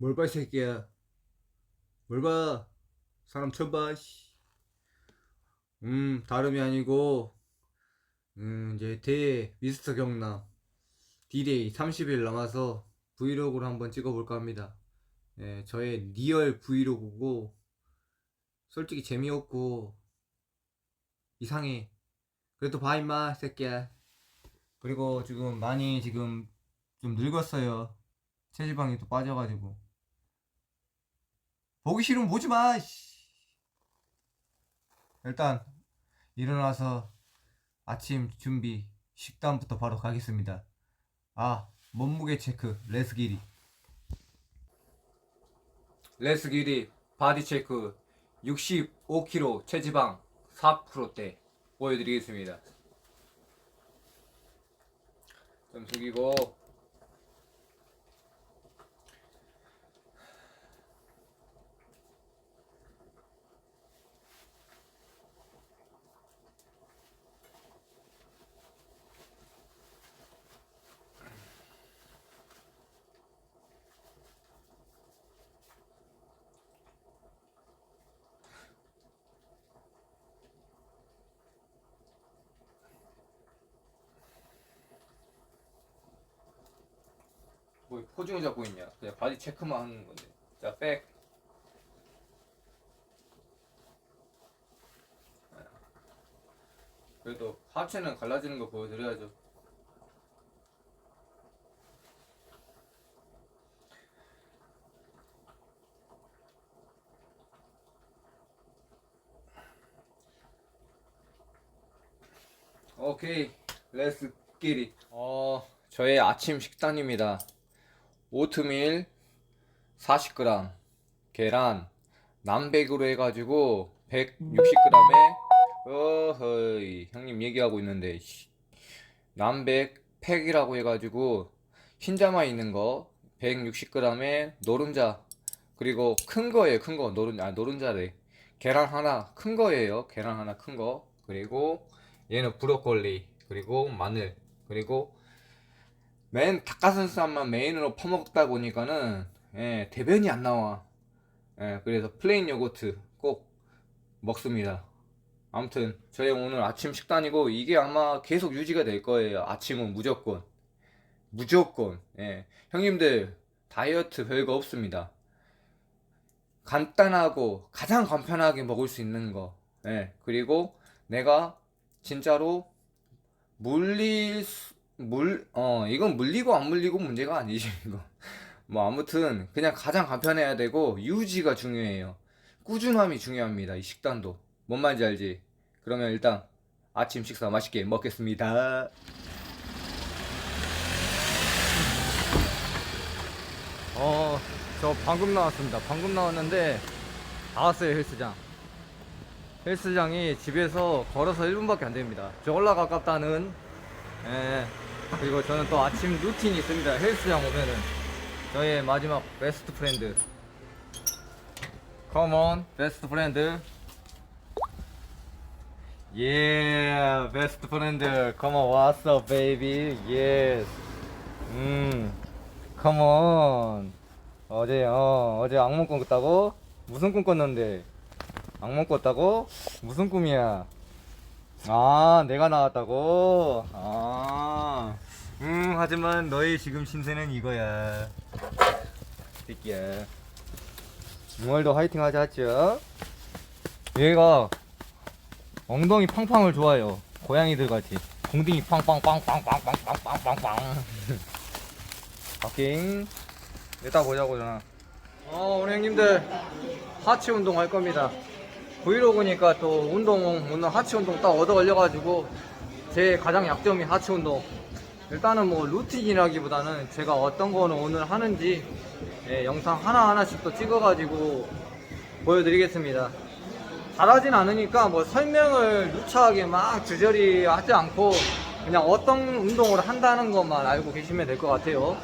뭘 봐, 이 새끼야. 뭘 봐. 사람 처음 봐, 씨. 음, 다름이 아니고, 음, 이제 대 미스터 경남 D-Day 30일 남아서 브이로그를 한번 찍어볼까 합니다. 예, 저의 리얼 브이로그고, 솔직히 재미없고, 이상해. 그래도 봐, 임마, 새끼야. 그리고 지금 많이 지금 좀 늙었어요. 체지방이 또 빠져가지고. 보기 싫으면 보지 마, 씨. 일단, 일어나서 아침 준비, 식단부터 바로 가겠습니다. 아, 몸무게 체크, 레스 길이. 레스 길이, 바디 체크, 65kg, 체지방 4%대 보여드리겠습니다. 좀 숙이고, 뭐 포징을 잡고 있냐? 그냥 바디 체크만 하는 건데. 자, 백. 그래도 하체는 갈라지는 거 보여드려야죠. 오케이, 렛츠 기릿. 어, 저의 아침 식단입니다. 오트밀 40g, 계란 남백으로 해가지고 160g에 어허이 형님 얘기하고 있는데 씨. 남백 팩이라고 해가지고 흰자만 있는 거 160g에 노른자 그리고 큰 거예요 큰 거. 노른 아 노른자래. 계란 하나 큰 거예요. 계란 하나 큰 거. 그리고 얘는 브로콜리 그리고 마늘 그리고 맨 닭가슴살만 메인으로 퍼먹다 보니까는 예, 대변이 안 나와. 예, 그래서 플레인 요거트 꼭 먹습니다. 아무튼 저희 오늘 아침 식단이고 이게 아마 계속 유지가 될 거예요. 아침은 무조건 무조건 예. 형님들 다이어트 별거 없습니다. 간단하고 가장 간편하게 먹을 수 있는 거. 예. 그리고 내가 진짜로 물릴 수, 물, 어, 이건 물리고 안 물리고 문제가 아니지, 이거. 뭐, 아무튼, 그냥 가장 간편해야 되고, 유지가 중요해요. 꾸준함이 중요합니다, 이 식단도. 뭔 말인지 알지? 그러면 일단, 아침 식사 맛있게 먹겠습니다. 어, 저 방금 나왔습니다. 방금 나왔는데, 다 왔어요, 헬스장. 헬스장이 집에서 걸어서 1분밖에 안 됩니다. 저 올라 가깝다는 예, 그리고 저는 또 아침 루틴이 있습니다. 헬스장 오면은 저의 마지막 베스트 프렌드. On, 베스트 프렌드. Yeah, 베스트 프렌드. What's up, baby? Yes. 음, on. 어제 어 어제 악몽 꿨다고? 무슨 꿈 꿨는데? 악몽 꿨다고? 무슨 꿈이야? 아, 내가 나왔다고? 아, 음, 하지만 너의 지금 신세는 이거야. 새끼야. 오늘도 화이팅 하자, 했죠? 얘가 엉덩이 팡팡을 좋아해요. 고양이들 같이. 공둥이 팡팡팡팡팡팡팡팡팡. 파킹. 이따 보자고잖아. 어, 우리 형님들 하체 운동 할 겁니다. 브이로그니까 또 운동, 오늘 하체 운동 딱 얻어 걸려가지고 제 가장 약점이 하체 운동. 일단은 뭐 루틴이라기보다는 제가 어떤 거는 오늘 하는지 예, 영상 하나하나씩 또 찍어가지고 보여드리겠습니다. 잘하진 않으니까 뭐 설명을 유창하게 막 주저리 하지 않고 그냥 어떤 운동을 한다는 것만 알고 계시면 될 것 같아요.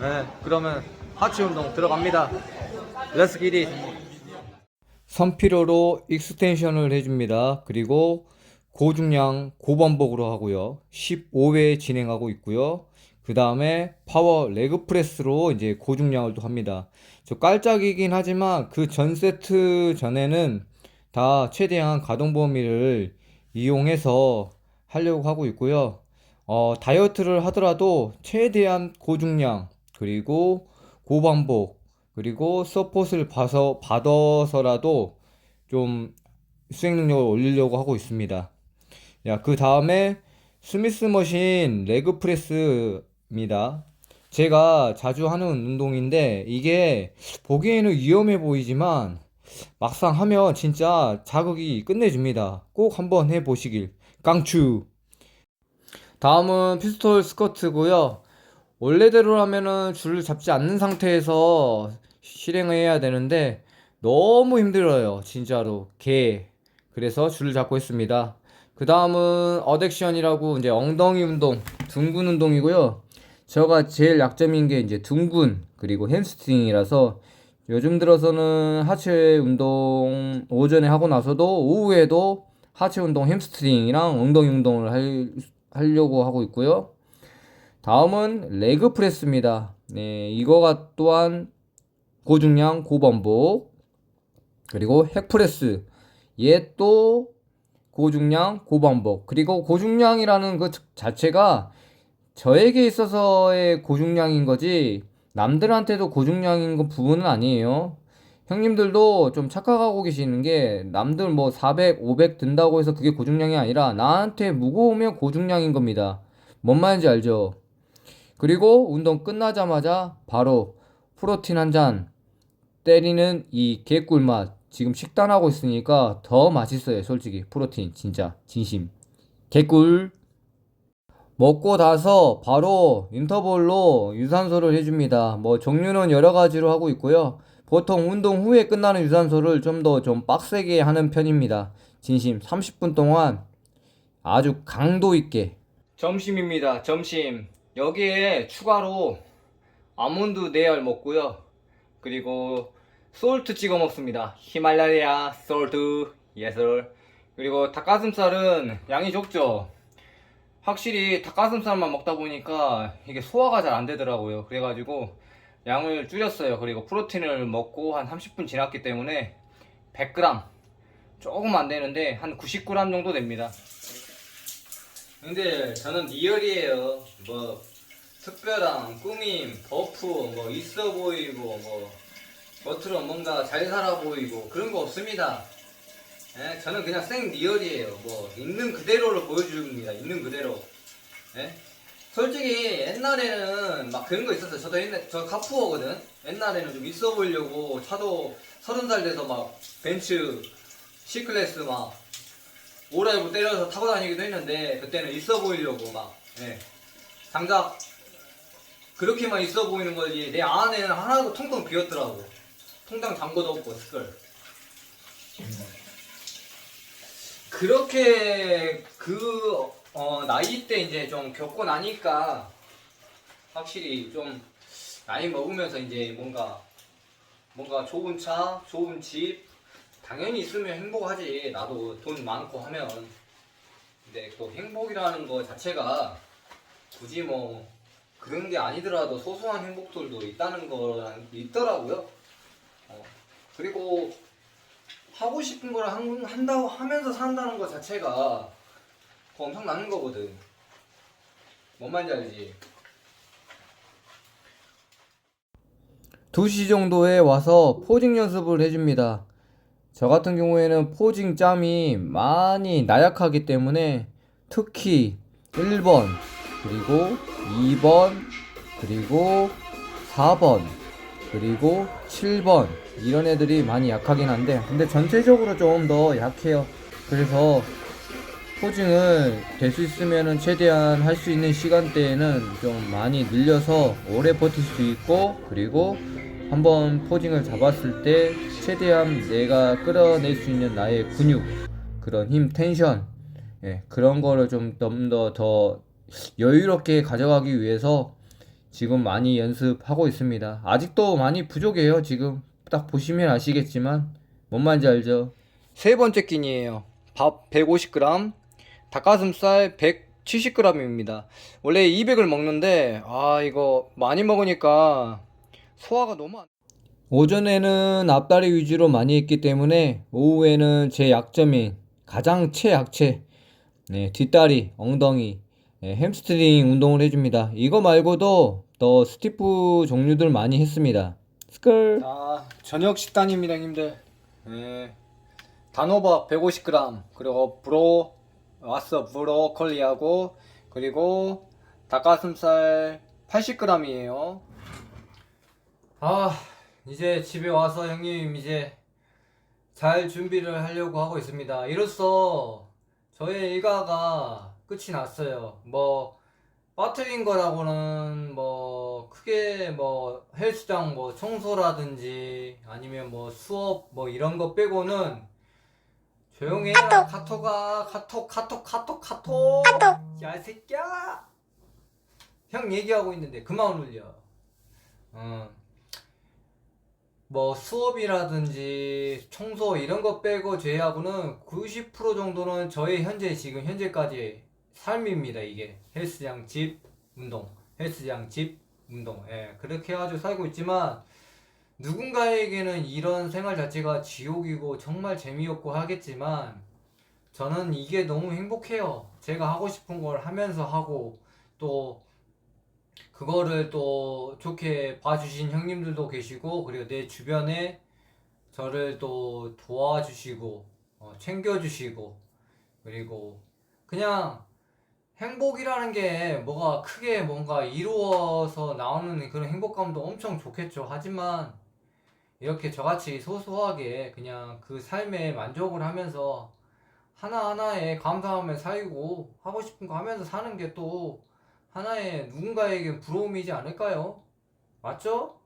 네, 그러면 하체 운동 들어갑니다. 렛츠 기릿. 선피로로 익스텐션을 해줍니다. 그리고 고중량 고반복으로 하고요. 15회 진행하고 있고요. 그 다음에 파워 레그 프레스로 이제 고중량을 또 합니다. 저 깔짝이긴 하지만 그 전 세트 전에는 다 최대한 가동 범위를 이용해서 하려고 하고 있고요. 어, 다이어트를 하더라도 최대한 고중량, 그리고 고반복, 그리고 서폿을 봐서, 받아서라도 좀 수행 능력을 올리려고 하고 있습니다. 야, 그 다음에 스미스 머신 레그 프레스입니다. 제가 자주 하는 운동인데 이게 보기에는 위험해 보이지만 막상 하면 진짜 자극이 끝내줍니다. 꼭 한번 해보시길. 깡추. 다음은 피스톨 스쿼트고요. 원래대로라면은 줄을 잡지 않는 상태에서 실행을 해야 되는데 너무 힘들어요. 진짜로. 개. 그래서 줄을 잡고 있습니다. 그 다음은 어덱션이라고 이제 엉덩이 운동, 둥근 운동이고요. 제가 제일 약점인 게 이제 둥근 그리고 햄스트링이라서 요즘 들어서는 하체 운동 오전에 하고 나서도 오후에도 하체 운동 햄스트링이랑 엉덩이 운동을 할, 하려고 하고 있고요. 다음은 레그 프레스입니다. 네, 이거가 또한 고중량 고반복 그리고 핵 프레스 얘 또 고중량 고반복 그리고 고중량이라는 그 자체가 저에게 있어서의 고중량인 거지 남들한테도 고중량인 거 부분은 아니에요. 형님들도 좀 착각하고 계시는 게 남들 뭐 400, 500 든다고 해서 그게 고중량이 아니라 나한테 무거우면 고중량인 겁니다. 뭔 말인지 알죠? 그리고 운동 끝나자마자 바로 프로틴 한 잔 때리는 이 개꿀 맛. 지금 식단하고 있으니까 더 맛있어요. 솔직히 프로틴 진짜 진심. 개꿀. 먹고 나서 바로 인터벌로 유산소를 해줍니다. 뭐 종류는 여러 가지로 하고 있고요. 보통 운동 후에 끝나는 유산소를 좀 더좀 빡세게 하는 편입니다. 진심 30분 동안 아주 강도 있게. 점심입니다. 점심. 여기에 추가로 아몬드 네알 먹고요. 그리고 솔트 찍어 먹습니다. 히말라야 솔트 예술. 그리고 닭가슴살은 양이 적죠. 확실히 닭가슴살만 먹다 보니까 이게 소화가 잘 안 되더라고요. 그래가지고 양을 줄였어요. 그리고 프로틴을 먹고 한 30분 지났기 때문에 100g 조금 안 되는데 한 90g 정도 됩니다. 근데 저는 리얼이에요. 뭐 특별한 꾸밈, 버프 뭐 있어 보이고 뭐 겉으로 뭔가 잘 살아 보이고 그런 거 없습니다. 예, 저는 그냥 생 리얼이에요. 뭐 있는 그대로를 보여줍니다. 있는 그대로. 예? 솔직히 옛날에는 막 그런 거 있었어요. 저도 옛날 저 카푸어거든. 옛날에는 좀 있어 보이려고 차도 서른 살 돼서 막 벤츠 C클래스 막 오라이브 때려서 타고 다니기도 했는데 그때는 있어 보이려고 막 예. 장작 그렇게만 있어 보이는 거지 내 안에는 하나도 통통 비었더라고. 통장 잔고도 없고 스컬. 그렇게 그 어, 나이 때 이제 좀 겪고 나니까 확실히 좀 나이 먹으면서 이제 뭔가 뭔가 좋은 차, 좋은 집 당연히 있으면 행복하지. 나도 돈 많고 하면. 근데 또 행복이라는 거 자체가 굳이 뭐 그런 게 아니더라도 소소한 행복들도 있다는 거랑 있더라고요. 어, 그리고 하고 싶은 걸 한, 한다고 하면서 산다는 것 자체가 그거 엄청나는 거거든. 뭔 말인지 알지? 2시 정도에 와서 포징 연습을 해줍니다. 저 같은 경우에는 포징 짬이 많이 나약하기 때문에 특히 1번, 그리고 2번, 그리고 4번, 그리고 7번 이런 애들이 많이 약하긴 한데 근데 전체적으로 좀 더 약해요. 그래서 포징을 될 수 있으면은 최대한 할 수 있는 시간대에는 좀 많이 늘려서 오래 버틸 수 있고 그리고 한번 포징을 잡았을 때 최대한 내가 끌어낼 수 있는 나의 근육 그런 힘 텐션 예, 그런 거를 좀 좀 더 더 여유롭게 가져가기 위해서 지금 많이 연습하고 있습니다. 아직도 많이 부족해요. 지금 딱 보시면 아시겠지만 뭔 말인지 알죠? 세 번째 끼니에요. 밥 150g, 닭가슴살 70g입니다. 원래 200을 먹는데 아 이거 많이 먹으니까 소화가 너무 안 오전에는 앞다리 위주로 많이 했기 때문에 오후에는 제 약점인 가장 최약체 네, 뒷다리, 엉덩이, 네, 햄스트링 운동을 해줍니다. 이거 말고도 더 스티프 종류들 많이 했습니다. 스컬. 자, 저녁 식단입니다, 형님들. 네. 단호박 150g, 그리고 브로, 와서 브로콜리하고, 그리고 닭가슴살 80g이에요. 아, 이제 집에 와서 형님 이제 잘 준비를 하려고 하고 있습니다. 이로써 저의 일과가 끝이 났어요. 뭐 빠뜨린 거라고는 뭐 크게 뭐 헬스장 뭐 청소라든지 아니면 뭐 수업 뭐 이런 거 빼고는 조용히 해라 카톡아 카톡 카톡 카톡 카톡 야이 새끼야 형 얘기하고 있는데 그만 울려 어. 뭐 수업이라든지 청소 이런 거 빼고 제외하고는 90% 정도는 저의 현재 지금 현재까지 삶입니다 이게. 헬스장 집 운동. 헬스장 집 운동. 예 그렇게 해가지고 살고 있지만 누군가에게는 이런 생활 자체가 지옥이고 정말 재미없고 하겠지만 저는 이게 너무 행복해요. 제가 하고 싶은 걸 하면서 하고 또 그거를 또 좋게 봐주신 형님들도 계시고 그리고 내 주변에 저를 또 도와주시고 어, 챙겨주시고 그리고 그냥 행복이라는 게 뭐가 크게 뭔가 이루어서 나오는 그런 행복감도 엄청 좋겠죠. 하지만 이렇게 저같이 소소하게 그냥 그 삶에 만족을 하면서 하나하나에 감사하며 살고 하고 싶은 거 하면서 사는 게또 하나의 누군가에게 부러움이지 않을까요? 맞죠?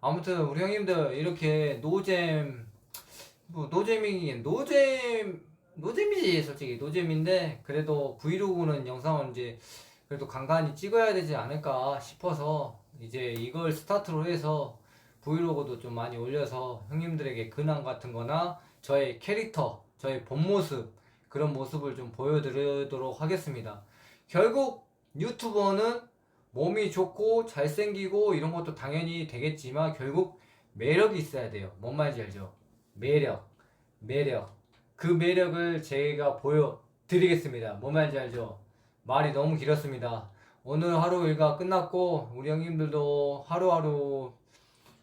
아무튼 우리 형님들 이렇게 노잼 뭐 노잼이긴 노잼 노잼이지 솔직히 노잼인데 그래도 브이로그는 영상을 이제 그래도 간간히 찍어야 되지 않을까 싶어서 이제 이걸 스타트로 해서 브이로그도 좀 많이 올려서 형님들에게 근황 같은 거나 저의 캐릭터 저의 본 모습 그런 모습을 좀 보여드리도록 하겠습니다 결국 유튜버는 몸이 좋고 잘생기고 이런 것도 당연히 되겠지만 결국 매력이 있어야 돼요. 뭔 말인지 알죠? 매력, 매력. 그 매력을 제가 보여드리겠습니다. 뭔 말인지 알죠? 말이 너무 길었습니다. 오늘 하루 일과 끝났고 우리 형님들도 하루하루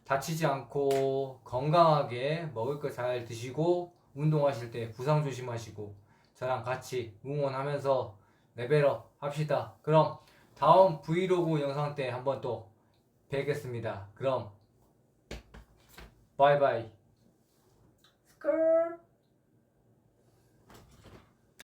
다치지 않고 건강하게 먹을 거 잘 드시고 운동하실 때 부상 조심하시고 저랑 같이 응원하면서 레벨업 합시다. 그럼 다음 브이로그 영상 때 한번 또 뵙겠습니다. 그럼 바이바이. 스컬